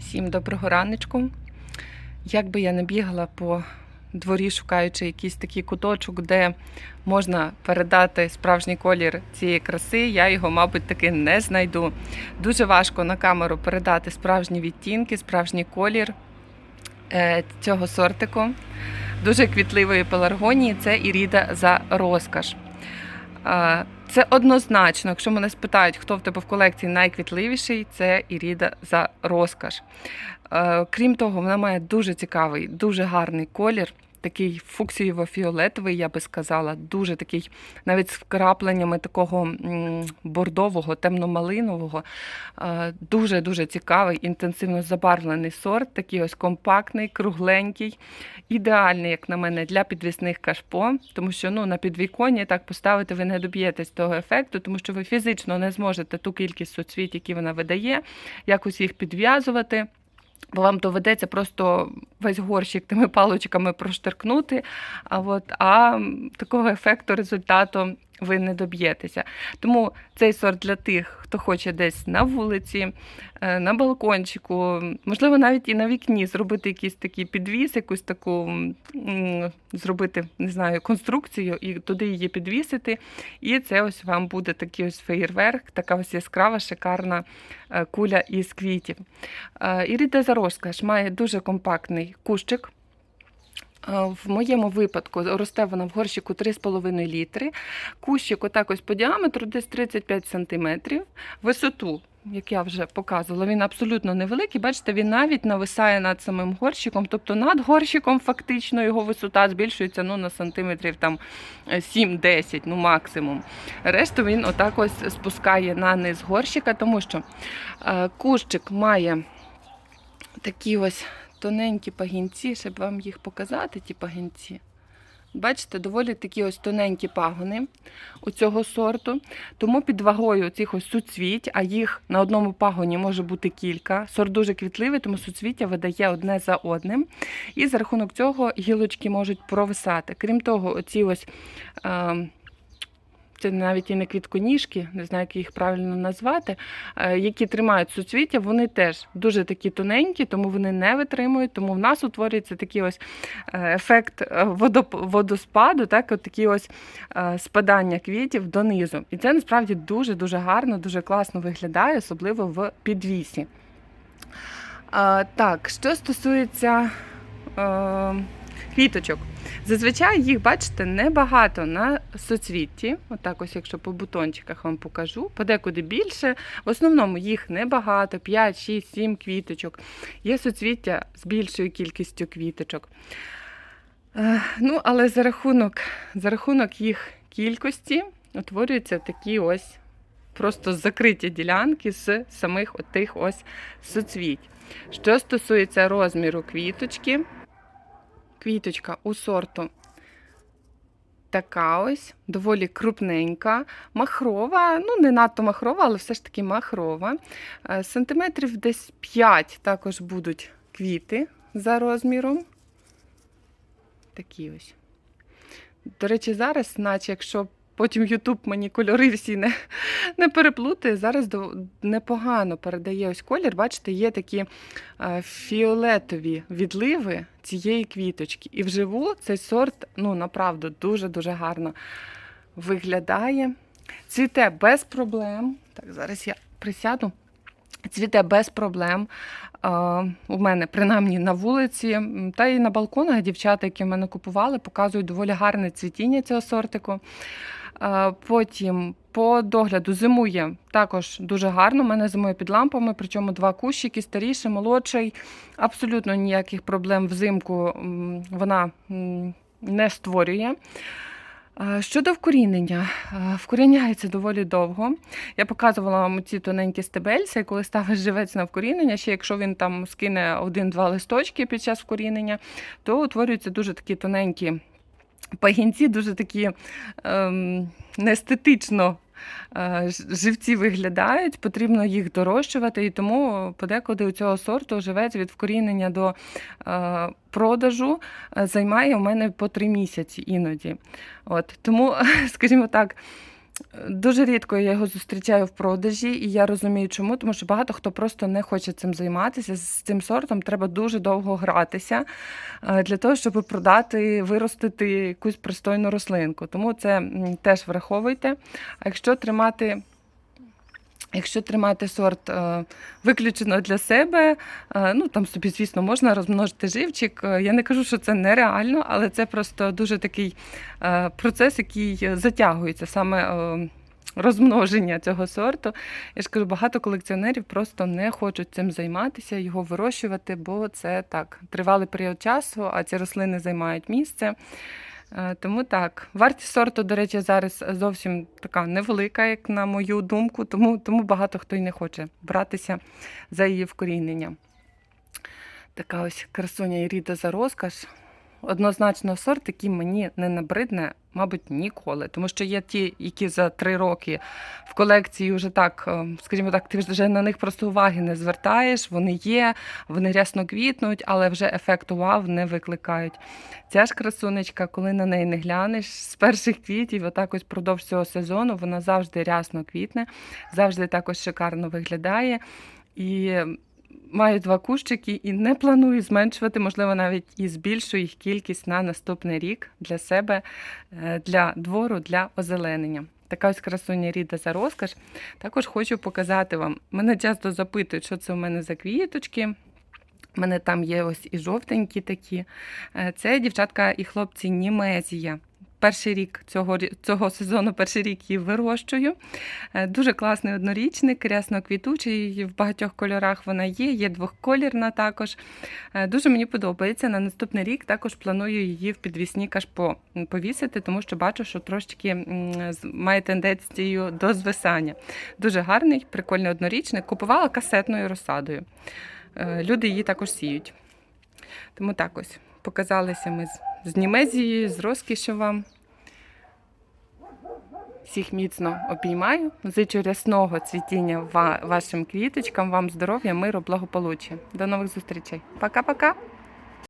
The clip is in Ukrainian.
Всім доброго раночку. Як би я не бігала по дворі, шукаючи якийсь такий куточок, де можна передати справжній колір цієї краси, я його, мабуть, таки не знайду. Дуже важко на камеру передати справжні відтінки, справжній колір е, цього сортику. Дуже квітливої пеларгонії це Іріда за розкаш. Це однозначно, якщо мене спитають, хто в тебе в колекції найквітливіший, це Іріда за розкаш. Е, Крім того, вона має дуже цікавий, дуже гарний колір. Такий фуксієво-фіолетовий, я би сказала, дуже такий, навіть з вкрапленнями такого бордового, темно-малинового. Дуже-дуже цікавий, інтенсивно забарвлений сорт, такий ось компактний, кругленький, ідеальний, як на мене, для підвісних кашпо, тому що ну, на підвіконні так поставити ви не доб'єтесь того ефекту, тому що ви фізично не зможете ту кількість соцвіт, які вона видає, якось їх підв'язувати. Бо вам доведеться просто весь горщик тими паличками проштиркнути. а, от, а такого ефекту результату ви не доб'єтеся. Тому цей сорт для тих, хто хоче десь на вулиці, е, на балкончику, можливо, навіть і на вікні зробити якийсь такий підвіс, якусь таку зробити, не знаю, конструкцію і туди її підвісити. І це ось вам буде такий ось феєрверк, така ось яскрава, шикарна е, куля із квітів. Е, Іріда Зарозкаш має дуже компактний кущик. Е, В моєму випадку росте вона в горщику 3,5 літри. Кущик отак по діаметру десь 35 см. Висоту, як я вже показувала, він абсолютно невеликий. Бачите, він навіть нависає над самим горщиком. Тобто над горщиком фактично його висота збільшується ну, на сантиметрів там, е, 7-10, ну максимум. Решту він отак спускає на низ горщика, тому що е, кущик має такі ось тоненькі пагінці, щоб вам їх показати, ті пагінці. Бачите, доволі такі ось тоненькі пагони у цього сорту. Тому під вагою цих ось суцвіть, а їх на одному пагоні може бути кілька. Сорт дуже квітливий, тому суцвіття видає одне за одним. І за рахунок цього гілочки можуть провисати. Крім того, оці ось. Е, це навіть і не квітконіжки, не знаю, як їх правильно назвати, е, які тримають суцвіття, вони теж дуже такі тоненькі, тому вони не витримують. Тому в нас утворюється такий ось е, ефект е, водоп- водоспаду, так, от такі ось спадання квітів донизу. І це насправді дуже-дуже гарно, дуже класно виглядає, особливо в підвісі. Так, що стосується квіточок. Зазвичай їх, бачите, небагато на соцвітті. Отак, ось, якщо по бутончиках вам покажу, подекуди більше. В основному їх небагато, 5, 6, 7 квіточок. Є соцвіття з більшою кількістю квіточок. Е, Ну, але за рахунок, за рахунок їх кількості утворюються такі ось просто закриті ділянки з самих отих ось соцвіть. Що стосується розміру квіточки, квіточка у сорту така ось, доволі крупненька, махрова, ну не надто махрова, але все ж таки махрова. Е, Сантиметрів десь 5 також будуть квіти за розміром. Такі ось. До речі, зараз, наче якщо потім Ютуб мені кольори всі не, не переплутає, зараз непогано передає ось колір. Бачите, є такі е, фіолетові відливи цієї квіточки. І вживу цей сорт, ну, направду, дуже-дуже гарно виглядає. Цвіте без проблем. Так, зараз я присяду. Цвіте без проблем. Е, у мене принаймні на вулиці, та і на балконах дівчата, які в мене купували, показують доволі гарне цвітіння цього сортику. Потім по догляду зимує також дуже гарно. У мене зимує під лампами, причому два кущики, старіший, молодший. Абсолютно ніяких проблем взимку вона не створює. Щодо вкорінення, вкоріняється доволі довго. Я показувала вам ці тоненькі стебельця, і коли ставиш живець на вкорінення, ще якщо він там скине один-два листочки під час вкорінення, то утворюються дуже такі тоненькі пагінці, дуже такі ем, неестетично е, живці виглядають, потрібно їх дорощувати, і тому подекуди у цього сорту живець від вкорінення до е, продажу е, займає у мене по три місяці іноді. От, тому, скажімо так, Дуже рідко я його зустрічаю в продажі, і я розумію, чому, тому що багато хто просто не хоче цим займатися. З цим сортом треба дуже довго гратися е, для того, щоб продати, виростити якусь пристойну рослинку. Тому це теж враховуйте. А якщо тримати. Якщо тримати сорт е, виключено для себе, е, ну там собі, звісно, можна розмножити живчик. Е, Я не кажу, що це нереально, але це просто дуже такий процес, який затягується саме розмноження цього сорту. Я ж кажу, багато колекціонерів просто не хочуть цим займатися, його вирощувати, бо це так тривалий період часу, а ці рослини займають місце. Е, Тому так, вартість сорту, до речі, зараз зовсім така невелика, як на мою думку, тому, тому багато хто й не хоче братися за її вкорінення. Така ось красуня і ріда за розкаш. Однозначно сорт, який мені не набридне, мабуть, ніколи. Тому що є ті, які за три роки в колекції вже так, е, скажімо так, ти вже на них просто уваги не звертаєш. Вони є, вони рясно квітнуть, але вже ефекту вау не викликають. Ця ж красунечка, коли на неї не глянеш, з перших квітів, отак ось продовж цього сезону, вона завжди рясно квітне, завжди також шикарно виглядає. І маю два кущики і не планую зменшувати, можливо, навіть і збільшую їх кількість на наступний рік для себе, е, для двору, для озеленення. Така ось красуня Ріда за розкаш. Також хочу показати вам. Мене часто запитують, що це у мене за квіточки. У мене там є ось і жовтенькі такі. Е, Це дівчатка і хлопці Німезія. Перший рік цього, цього сезону, перший рік її вирощую. Е, Дуже класний однорічник, рясно квітучий, в багатьох кольорах вона є, є двохколірна також. Е, Дуже мені подобається. На наступний рік також планую її в підвісні кашпо повісити, тому що бачу, що трошечки має тенденцію до звисання. Дуже гарний, прикольний однорічник. Купувала касетною розсадою. Е, Люди її також сіють. Тому так ось показалися ми з, Німезією, з розкішу вам. Всіх міцно обіймаю. Зичу рясного цвітіння ва- вашим квіточкам, вам здоров'я, миру, благополуччя. До нових зустрічей. Пока-пока!